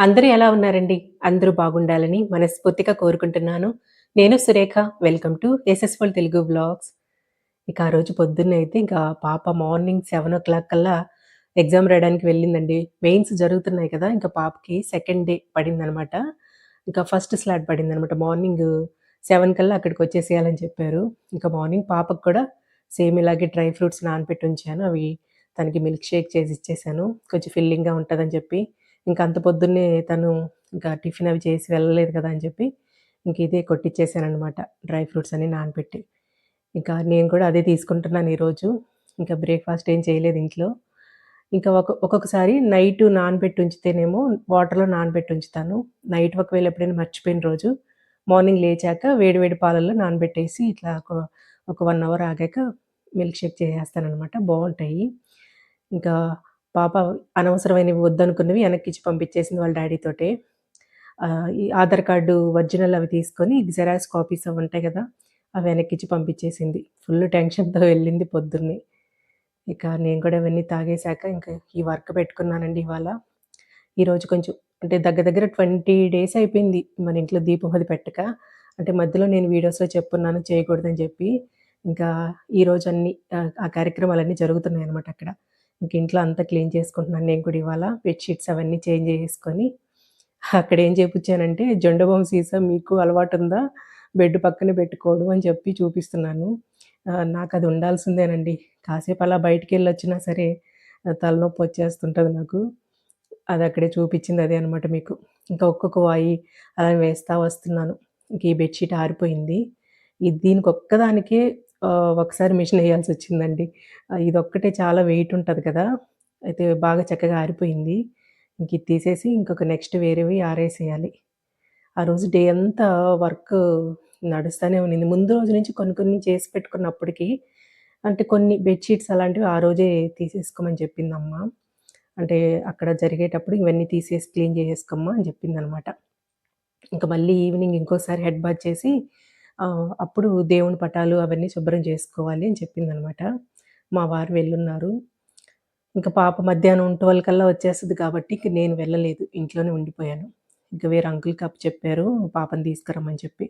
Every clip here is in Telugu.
అందరూ ఎలా ఉన్నారండి? అందరూ బాగుండాలని మనస్ఫూర్తిగా కోరుకుంటున్నాను. నేను సురేఖ. వెల్కమ్ టు ఎస్ఎస్ఫుల్ తెలుగు బ్లాగ్స్ ఇక ఆ రోజు పొద్దున్న అయితే ఇంకా పాప మార్నింగ్ 7:00 కల్లా ఎగ్జామ్ రాయడానికి వెళ్ళిందండి. మెయిన్స్ జరుగుతున్నాయి కదా! ఇంకా పాపకి సెకండ్ డే పడిందనమాట. ఇంకా ఫస్ట్ స్లాట్ పడిందనమాట. మార్నింగ్ సెవెన్ కల్లా అక్కడికి వచ్చేసేయాలని చెప్పారు. ఇంకా మార్నింగ్ పాపకు కూడా సేమ్ ఇలాగే డ్రై ఫ్రూట్స్ నానబెట్టి ఉంచాను. అవి తనకి మిల్క్ షేక్ చేసి ఇచ్చేసాను. కొంచెం ఫిల్లింగ్‌గా ఉంటుందని చెప్పి. ఇంకా అంత పొద్దున్నే తను ఇంకా టిఫిన్ అవి చేసి వెళ్ళలేదు కదా! అని చెప్పి ఇంక ఇదే కొట్టిచ్చేసాననమాట. డ్రై ఫ్రూట్స్ అని నానబెట్టి. ఇంకా నేను కూడా అదే తీసుకుంటున్నాను ఈరోజు. ఇంకా బ్రేక్‌ఫాస్ట్ ఏం చేయలేదు ఇంట్లో. ఇంకా ఒక ఒక్కొక్కసారి నైట్ నానబెట్టి ఉంచితేనేమో వాటర్‌లో నానబెట్టి ఉంచుతాను. నైట్ ఒకవేళ ఎప్పుడైనా మర్చిపోయిన రోజు మార్నింగ్ లేచాక వేడి వేడి పాలల్లో నానబెట్టేసి ఇట్లా ఒక ఒక 1 అవర్ ఆగాక మిల్క్ షేక్ చేసేస్తానమాట బాగుంటాయి ఇంకా పాప అనవసరమైనవి వద్దనుకున్నవి వెనక్కిచ్చి పంపించేసింది వాళ్ళ డాడీతోటే ఈ ఆధార్ కార్డు ఒరిజినల్ అవి తీసుకొని జెరాక్స్ కాపీస్ అవి ఉంటాయి కదా! అవి వెనక్కిచ్చి పంపించేసింది. ఫుల్ టెన్షన్‌తో వెళ్ళింది పొద్దున్నే. ఇక నేను కూడా అవన్నీ తాగేసాక ఇంకా ఈ వర్క్ పెట్టుకున్నానండి ఇవాళ. ఈరోజు కొంచెం అంటే దగ్గర దగ్గర 20 డేస్ అయిపోయింది మన ఇంట్లో దీపం అది పెట్టక. అంటే మధ్యలో నేను వీడియోస్‌లో చెప్పున్నాను చేయకూడదని చెప్పి. ఇంకా ఈరోజు అన్ని ఆ కార్యక్రమాలన్నీ జరుగుతున్నాయనమాట అక్కడ. ఇంక ఇంట్లో అంతా క్లీన్ చేసుకుంటున్నాను నేను కూడా ఇవాళ. బెడ్షీట్స్ అవన్నీ చేంజ్ చేసుకొని అక్కడ ఏం చేపిచ్చానంటే జొండు సీసా మీకు అలవాటు ఉందా బెడ్ పక్కన పెట్టుకోడు అని చెప్పి చూపిస్తున్నాను. నాకు అది ఉండాల్సిందేనండి. కాసేపు అలా బయటికి వచ్చినా సరే తలనొప్పి వచ్చేస్తుంటుంది నాకు. అది అక్కడే చూపించింది అదే అనమాట మీకు. ఇంకా ఒక్కొక్క వాయి అలా వేస్తా వస్తున్నాను. ఇంక ఈ బెడ్షీట్ ఆరిపోయింది. ఇది దీనికి ఒక్కదానికే ఒకసారి మిషన్ వేయాల్సి వచ్చిందండి ఇది ఇదొక్కటే చాలా వెయిట్ ఉంటుంది కదా! అయితే బాగా చక్కగా ఆరిపోయింది. ఇంక ఇది తీసేసి ఇంకొక నెక్స్ట్ వేరేవి ఆరేసేయాలి. ఆ రోజు డే అంతా వర్క్ నడుస్తూనే ఉన్నింది. ముందు రోజు నుంచి కొన్ని కొన్ని చేసి పెట్టుకున్నప్పటికీ అంటే కొన్ని బెడ్షీట్స్ అలాంటివి ఆ రోజే తీసేసుకోమని చెప్పిందమ్మ. అంటే అక్కడ జరిగేటప్పుడు ఇవన్నీ తీసేసి క్లీన్ చేసేసుకోమ్మా అని చెప్పిందనమాట. ఇంక మళ్ళీ ఈవినింగ్ ఇంకోసారి హెడ్ బాత్ చేసి ఆహ్, అప్పుడు దేవుని పటాలు అవన్నీ శుభ్రం చేసుకోవాలి అని చెప్పిందనమాట. మా వారు వెళ్ళున్నారు. ఇంక పాప మధ్యాహ్నం 12 కల్లా వచ్చేస్తది కాబట్టి ఇంక నేను వెళ్ళలేదు. ఇంట్లోనే ఉండిపోయాను. ఇంక వేరే అంకుల్‌కి అప్పచెప్పారు పాపని తీసుకురమ్మని చెప్పి.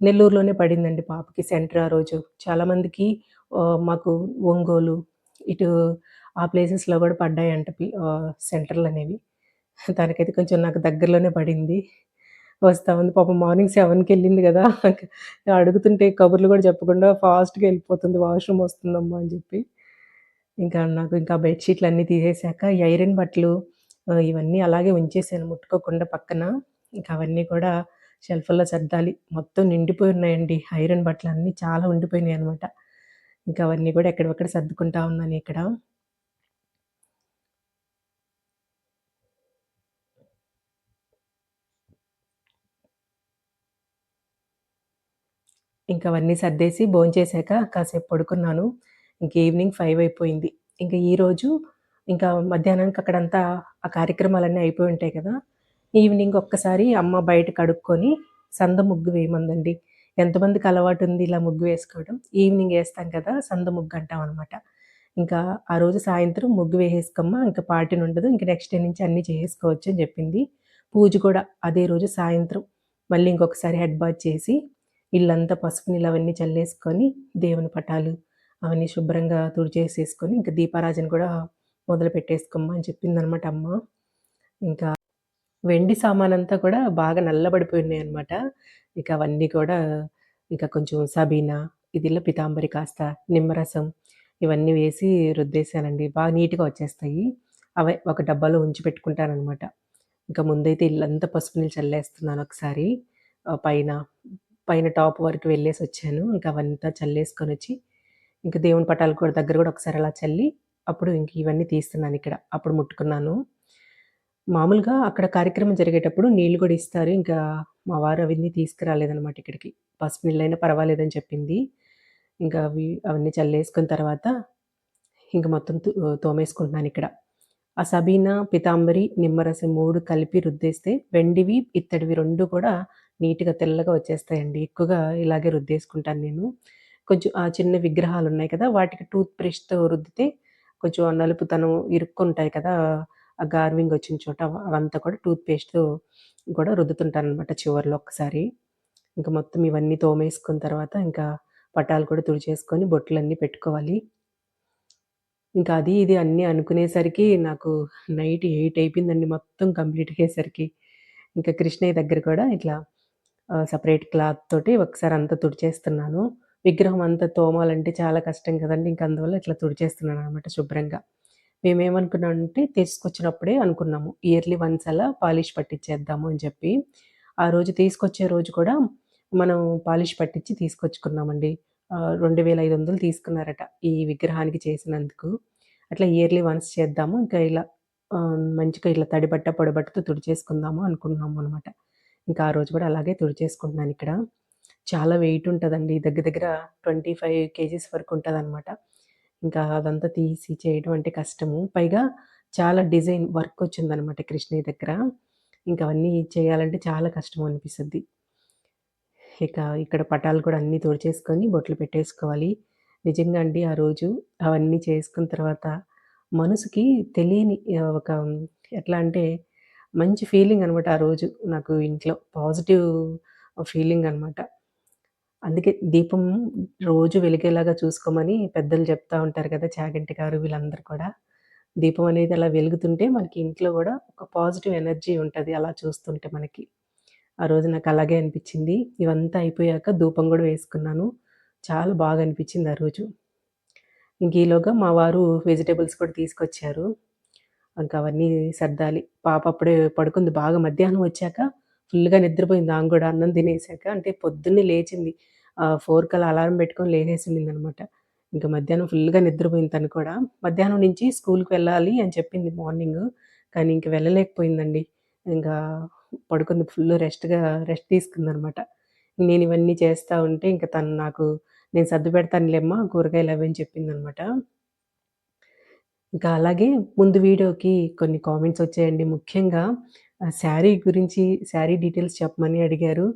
నెల్లూరులోనే పడిందండి పాపకి సెంటర్ ఆ రోజు. చాలామందికి ఆహ్, మాకు ఒంగోలు ఇటు ఆ ప్లేసెస్‌లో గూడా పడ్డాయంట పి ఆహ్, సెంటర్‌లనేవి. తనకైతే కొంచెం నాకు దగ్గరలోనే పడింది. వస్తా ఉంది. పాపం మార్నింగ్ సెవెన్కి వెళ్ళింది కదా. అడుగుతుంటే కబుర్లు కూడా చెప్పకుండా ఫాస్ట్‌గా వెళ్ళిపోతుంది. వాష్‌రూమ్ వస్తుందమ్మా అని చెప్పి. ఇంకా నాకు ఇంకా బెడ్షీట్లు అన్నీ తీసేసాక ఐరన్ బట్టలు ఇవన్నీ అలాగే ఉంచేసాను ముట్టుకోకుండా పక్కన. ఇంకా అవన్నీ కూడా షెల్ఫ్లో సర్దాలి. మొత్తం నిండిపోయి ఉన్నాయండి. ఐరన్ బట్టలు అన్నీ చాలా ఉండిపోయినాయి అనమాట ఇంకా అవన్నీ కూడా ఎక్కడెక్కడ సర్దుకుంటా ఉన్నాను ఇక్కడ. ఇంకా అవన్నీ సర్దేసి భోంచేసాక కాసేపు పడుకున్నాను. ఇంక ఈవినింగ్ ఫైవ్ అయిపోయింది. ఇంకా ఈరోజు ఇంకా మధ్యాహ్నానికి అక్కడంతా ఆ కార్యక్రమాలన్నీ అయిపోయి ఉంటాయి కదా! ఈవినింగ్ ఒక్కసారి అమ్మ బయట కడుక్కొని సంద ముగ్గు వేయమందండి. ఎంతమందికి అలవాటు ఉంది ఇలా ముగ్గు వేసుకోవడం. ఈవినింగ్ వేస్తాం కదా! సంద ముగ్గు అంటాం అనమాట ఇంకా ఆ రోజు సాయంత్రం ముగ్గు వేసేసుకోమ్మా పార్టీని ఉండదు ఇంక నెక్స్ట్ డే నుంచి అన్నీ చేసుకోవచ్చు అని చెప్పింది. పూజ కూడా అదే రోజు సాయంత్రం మళ్ళీ ఇంకొకసారి హెడ్ బాత్ చేసి ఇల్లంతా పసుపు నీళ్ళు అవన్నీ చల్లేసుకొని దేవుని పటాలు అవన్నీ శుభ్రంగా తుడిచేసేసుకొని ఇంకా దీపారాజన కూడా మొదలు పెట్టేసుకోమ్మా అని చెప్పిందనమాట అమ్మ. ఇంకా వెండి సామానంతా కూడా బాగా నల్లబడిపోయినాయనమాట. ఇక అవన్నీ కూడా ఇక కొంచెం సబీనా, ఇదిలో పితాంబరి కాస్త, నిమ్మరసం ఇవన్నీ వేసి రుద్దేశానండి. బాగా నీట్‌గా వచ్చేస్తాయి. అవే ఒక డబ్బాలో ఉంచి పెట్టుకుంటానమాట ఇంకా ముందైతే ఇల్లంతా పసుపు నీళ్ళు చల్లేస్తున్నాను ఒకసారి. పైన, పైన టాప్ వరకు వెళ్ళేసి వచ్చాను ఇంకా అవంతా చల్లేసుకొనొచ్చి, ఇంక దేవుని పటాలు కూడా దగ్గర కూడా ఒకసారి అలా చల్లి, అప్పుడు ఇంక ఇవన్నీ తీస్తున్నాను ఇక్కడ అప్పుడు ముట్టుకున్నాను. మామూలుగా అక్కడ కార్యక్రమం జరిగేటప్పుడు నీళ్ళు కూడా ఇస్తారు. ఇంకా మా వారు అవన్నీ తీసుకురాలేదనమాట ఇక్కడికి. పసుపు నీళ్ళైనా పర్వాలేదని చెప్పింది. ఇంకా అవి అవన్నీ చల్లేసుకున్న తర్వాత ఇంక మొత్తం తోమేసుకుంటున్నాను ఇక్కడ ఆ సబీనా, పితాంబరి, నిమ్మరసం మూడు కలిపి రుద్దేస్తే వెండివి, ఇత్తడివి రెండు కూడా నీట్‌గా తెల్లగా వచ్చేస్తాయండి. ఎక్కువగా ఇలాగే రుద్దేసుకుంటాను నేను. కొంచెం ఆ చిన్న విగ్రహాలు ఉన్నాయి కదా! వాటికి టూత్ బ్రష్‌తో రుద్దితే కొంచెం నలుపుతనం ఇరుక్కుంటాయి కదా! ఆ గార్వింగ్ వచ్చిన చోట అవంతా కూడా టూత్ పేస్ట్‌తో కూడా రుద్దుతుంటాననమాట చివరిలో ఒక్కసారి. ఇంకా మొత్తం ఇవన్నీ తోమేసుకున్న తర్వాత ఇంకా పటాలు కూడా తుడిచేసుకొని బొట్లన్నీ పెట్టుకోవాలి. ఇంకా అది ఇది అన్నీ అనుకునేసరికి నాకు నైట్ ఎయిట్ అయిపోయిందండి మొత్తం కంప్లీట్ అయ్యేసరికి. ఇంకా కృష్ణయ్య దగ్గర కూడా ఇట్లా సెపరేట్ క్లాత్ తోటి ఒకసారి అంతా తుడిచేస్తున్నాను. విగ్రహం అంతా తోమాలంటే చాలా కష్టం కదండీ! ఇంక అందువల్ల ఇట్లా తుడిచేస్తున్నాననమాట శుభ్రంగా. మేమేమనుకున్నామంటే తీసుకొచ్చినప్పుడే అనుకున్నాము. ఇయర్లీ వన్స్ అలా పాలిష్ పట్టించేద్దాము అని చెప్పి. ఆ రోజు తీసుకొచ్చే రోజు కూడా మనం పాలిష్ పట్టించి తీసుకొచ్చుకున్నామండి. రెండు వేల ఐదు వందలు తీసుకున్నారట ఈ విగ్రహానికి చేసినందుకు. అట్లా ఇయర్లీ వన్స్ చేద్దాము. ఇంకా ఇలా మంచిగా ఇలా తడి బట్ట, పొడి బట్టతో తుడిచేసుకుందాము అనుకున్నాము అనమాట. ఇంకా ఆ రోజు కూడా అలాగే తుడిచేసుకుంటున్నానిక్కడ. చాలా వెయిట్ ఉంటుందండి దగ్గర దగ్గర 25 కేజీస్ వరకు ఉంటదనమాట. ఇంకా అదంతా తీసి చేయడం అంటే కష్టము. పైగా చాలా డిజైన్ వర్క్ వచ్చిందనమాట కృష్ణయ్య దగ్గర. ఇంకా అవన్నీ చేయాలంటే చాలా కష్టం అనిపిస్తుంది ఇక ఇక్కడ పటాలు కూడా అన్నీ తుడిచేసుకొని బొట్లు పెట్టేసుకోవాలి. నిజంగా అండి ఆ రోజు అవన్నీ చేసుకున్న తర్వాత మనసుకి తెలియని ఒక ఎట్లా అంటే మంచి ఫీలింగ్ అనమాట ఆ రోజు నాకు ఇంట్లో. పాజిటివ్ ఫీలింగ్ అనమాట. అందుకే దీపం రోజు వెలిగేలాగా చూసుకోమని పెద్దలు చెప్తా ఉంటారు కదా! చాగంటి గారు వీళ్ళందరూ కూడా. దీపం అనేది అలా వెలుగుతుంటే మనకి ఇంట్లో కూడా ఒక పాజిటివ్ ఎనర్జీ ఉంటుంది అలా చూస్తుంటే మనకి. ఆ రోజు నాకు అలాగే అనిపించింది ఇవంతా అయిపోయాక ధూపం కూడా వేసుకున్నాను. చాలా బాగా అనిపించింది ఆ రోజు. ఇంక ఈలోగా మా వారు వెజిటేబుల్స్ కూడా తీసుకొచ్చారు. ఇంకా అవన్నీ సర్దాలి. పాప అప్పుడే పడుకుంది బాగా మధ్యాహ్నం వచ్చాక ఫుల్‌గా నిద్రపోయింది ఆమె కూడా అన్నం తినేసాక. అంటే పొద్దున్నే లేచింది. ఫోర్ 4 కల్లా అలారం పెట్టుకొని లేచేసింది అనమాట ఇంకా మధ్యాహ్నం ఫుల్‌గా నిద్రపోయింది తను కూడా. మధ్యాహ్నం నుంచి స్కూల్కి వెళ్ళాలి అని చెప్పింది మార్నింగ్ కానీ ఇంక వెళ్ళలేకపోయిందండి. ఇంకా పడుకుంది ఫుల్ రెస్ట్‌గా రెస్ట్ తీసుకుందనమాట. నేనివన్నీ చేస్తూ ఉంటే ఇంకా తను నాకు నేను సర్ది పెడతానులేమ్మా కూరగాయలు అని చెప్పిందనమాట. ఇంకా అలాగే ముందు వీడియోకి కొన్ని కామెంట్స్ వచ్చాయండి. ముఖ్యంగా శారీ గురించి శారీ డీటెయిల్స్ చెప్పమని అడిగారు.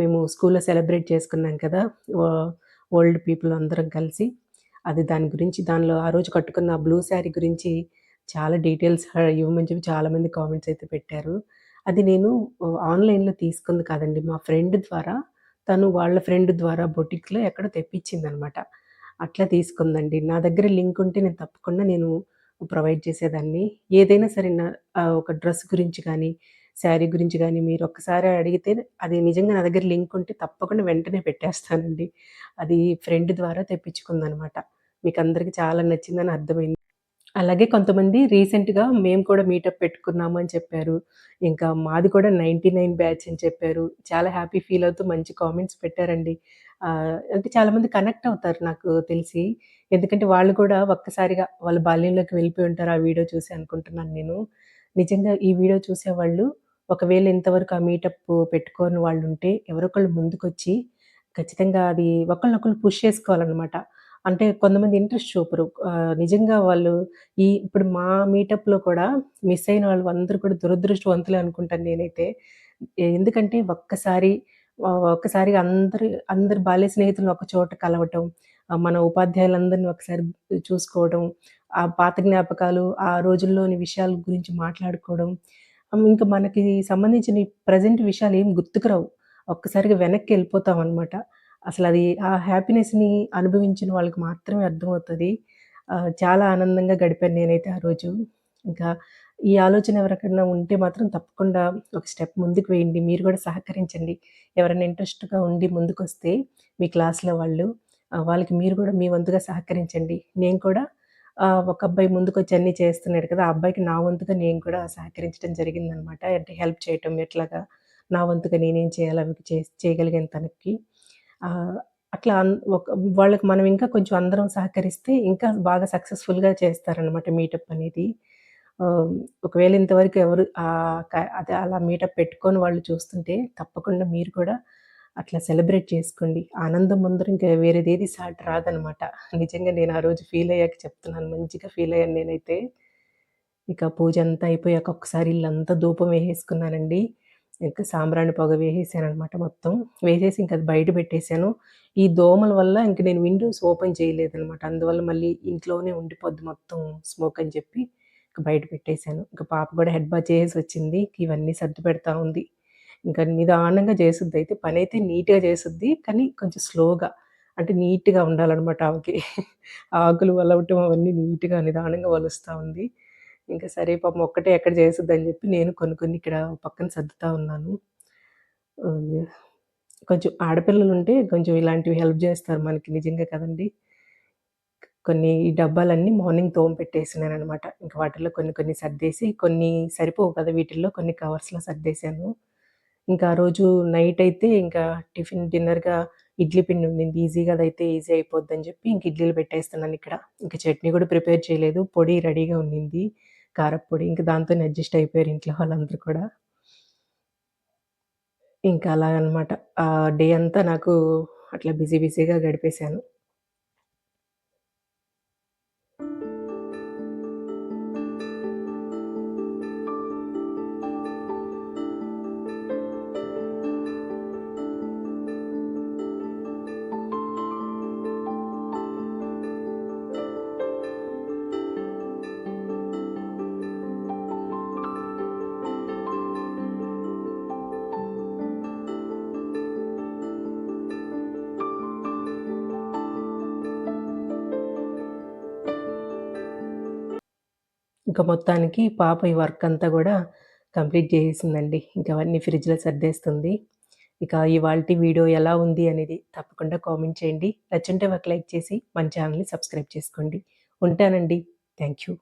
మేము స్కూల్‌లో సెలబ్రేట్ చేసుకున్నాం కదా! ఓ ఓల్డ్ పీపుల్ అందరం కలిసి. అది దాని గురించి దానిలో ఆ రోజు కట్టుకున్న బ్లూ శారీ గురించి చాలా డీటెయిల్స్ ఇవ్వమని చెప్పి చాలామంది కామెంట్స్ అయితే పెట్టారు. అది నేను ఆన్‌లైన్‌లో తీసుకుంది కాదండి. మా ఫ్రెండ్ ద్వారా తను వాళ్ళ ఫ్రెండ్ ద్వారా బొటిక్‌లో ఎక్కడో తెప్పించిందనమాట. అట్లా తీసుకుందండి. నా దగ్గర లింక్ ఉంటే నేను తప్పకుండా నేను ప్రొవైడ్ చేసేదాన్ని. ఏదైనా సరే నా ఒక డ్రెస్ గురించి కానీ శారీ గురించి కానీ మీరు ఒక్కసారి అడిగితే అది నిజంగా నా దగ్గర లింక్ ఉంటే తప్పకుండా వెంటనే పెట్టేస్తానండి. అది ఫ్రెండ్ ద్వారా తెప్పించుకుందనమాట. మీకు అందరికీ చాలా నచ్చిందని అర్థమైంది. అలాగే కొంతమంది రీసెంట్‌గా మేము కూడా మీటప్ పెట్టుకున్నాము అని చెప్పారు. ఇంకా మాది కూడా 99 బ్యాచ్ అని చెప్పారు. చాలా హ్యాపీ ఫీల్ అవుతూ మంచి కామెంట్స్ పెట్టారండి. అంటే చాలామంది కనెక్ట్ అవుతారు నాకు తెలిసి. ఎందుకంటే వాళ్ళు కూడా ఒక్కసారిగా వాళ్ళ బాల్యంలోకి వెళ్ళిపోయి ఉంటారు ఆ వీడియో చూసి అనుకుంటున్నాను నేను. నిజంగా ఈ వీడియో చూసేవాళ్ళు ఒకవేళ ఇంతవరకు ఆ మీటప్ పెట్టుకోని వాళ్ళుంటే ఎవరో ఎవరొకళ్ళు ముందుకొచ్చి ఖచ్చితంగా అది ఒకళ్ళనొకళ్ళు పుష్ చేసుకోవాలన్నమాట అంటే కొంతమంది ఇంట్రెస్ట్ చూపరు. ఆహ్, నిజంగా వాళ్ళు ఈ ఇప్పుడు మా మీటప్‌లో కూడా మిస్ అయిన వాళ్ళు అందరూ కూడా దురదృష్టవంతులే అనుకుంటాను నేనైతే. ఎందుకంటే ఒక్కసారి ఆహ్, ఒక్కసారిగా అందరు అందరు బాల్య స్నేహితులను ఒక చోట కలవటం, ఆహ్, మన ఉపాధ్యాయులందరిని ఒకసారి చూసుకోవడం, ఆ పాత జ్ఞాపకాలు, ఆ రోజుల్లోని విషయాల గురించి మాట్లాడుకోవడం, హ్మ్, ఇంకా మనకి సంబంధించిన ఈ ప్రెజెంట్ విషయాలు ఏమి గుర్తుకు రావు. ఒక్కసారిగా అసలు అది ఆ హ్యాపీనెస్‌ని అనుభవించిన వాళ్ళకి మాత్రమే అర్థమవుతుంది చాలా ఆనందంగా గడిపాను నేనైతే ఆ రోజు. ఇంకా ఈ ఆలోచన ఎవరికన్నా ఉంటే మాత్రం తప్పకుండా ఒక స్టెప్ ముందుకు వేయండి. మీరు కూడా సహకరించండి. ఎవరైనా ఇంట్రెస్ట్‌గా ఉండి ముందుకొస్తే మీ క్లాస్‌లో వాళ్ళు వాళ్ళకి మీరు కూడా మీ వంతుగా సహకరించండి. నేను కూడా ఒక అబ్బాయి ముందుకొచ్చి అన్నీ చేస్తున్నాడు కదా! ఆ అబ్బాయికి నా వంతుగా నేను కూడా సహకరించడం జరిగిందనమాట. అంటే హెల్ప్ చేయటం ఎట్లాగా నా వంతుగా నేనేం చేయాలి అవి చేయగలిగాను తనకి. అట్లా అన్ ఒక వాళ్ళకి మనం ఇంకా కొంచెం అందరం సహకరిస్తే ఇంకా బాగా సక్సెస్‌ఫుల్‌గా చేస్తారనమాట మీటప్ అనేది. ఒకవేళ ఇంతవరకు ఎవరు అదే అలా మీటప్ పెట్టుకొని వాళ్ళు చూస్తుంటే తప్పకుండా మీరు కూడా అట్లా సెలబ్రేట్ చేసుకోండి. ఆనందం ముందర ఇంకా వేరేదేది సాటి రాదనమాట. నిజంగా నేను ఆ రోజు ఫీల్ అయ్యాక చెప్తున్నాను. మంచిగా ఫీల్ అయ్యాను నేనైతే. ఇక పూజంతా అయిపోయాక ఒక్కసారి ఇల్లంతా ధూపం వేసేసుకున్నానండి. ఇంకా సాంబ్రాణి పొగ వేసేసాననమాట మొత్తం. వేసేసి ఇంకా అది బయట పెట్టేశాను ఈ దోమల వల్ల ఇంక నేను విండోస్ ఓపెన్ చేయలేదనమాట. అందువల్ల మళ్ళీ ఇంట్లోనే ఉండిపోద్ది మొత్తం స్మోక్ అని చెప్పి బయట పెట్టేశాను. ఇంకా పాప కూడా హెడ్ బాత్ చేసేసొచ్చింది. ఇవన్నీ సర్ది పెడతా ఉంది. ఇంకా నిదానంగా చేసుద్దయితే పనైతే నీట్‌గా చేస్తుంది కానీ కొంచెం స్లోగా అంటే నీట్‌గా ఉండాలన్నమాట ఆమెకి. ఆకులు వలవటం అవన్నీ నీట్‌గా నిదానంగా వలుస్తూ ఉంది. ఇంకా సరే పాపం ఒక్కటే ఎక్కడ చేస్తుందని చెప్పి నేను కొన్ని కొన్ని ఇక్కడ పక్కన సర్దుతా ఉన్నాను. కొంచెం కొంచెం ఆడపిల్లలుంటే కొంచెం ఇలాంటివి హెల్ప్ చేస్తారు మనకి నిజంగా కదండీ! కొన్ని ఈ డబ్బాలన్నీ మార్నింగ్ తోమ పెట్టేసినారనమాట ఇంకా వాటిల్లో కొన్ని కొన్ని సర్దేసి, కొన్ని సరిపోవు కదా! వీటిల్లో కొన్ని కవర్స్‌లో సర్దేశాను. ఇంకా ఆ రోజు నైట్ అయితే ఇంకా టిఫిన్ డిన్నర్‌గా ఇడ్లీ పిండి ఉండింది. ఈజీగా అదైతే ఈజీ అయిపోద్దని చెప్పి ఇంక ఇడ్లీలు పెట్టేస్తున్నాను ఇక్కడ ఇంకా చట్నీ కూడా ప్రిపేర్ చేయలేదు. పొడి రెడీగా ఉండింది. కారప్పొడి. ఇంకా దాంతోనే అడ్జస్ట్ అయిపోయారు ఇంట్లో వాళ్ళందరూ కూడా. ఇంకా అలాగనమాట. ఆ డే అంతా నాకు అట్లా బిజీ బిజీగా గడిపేశాను. ఇంక మొత్తానికి పాప ఈ వర్క్ అంతా కూడా కంప్లీట్ చేసేసిందండి ఇంకా అవన్నీ ఫ్రిడ్జ్‌లో సర్దేస్తుంది. ఇక ఇవాళ వీడియో ఎలా ఉంది అనేది తప్పకుండా కామెంట్ చేయండి. నచ్చుంటే ఒక లైక్ చేసి మన ఛానల్ని సబ్స్క్రైబ్ చేసుకోండి. ఉంటానండి. Thank you.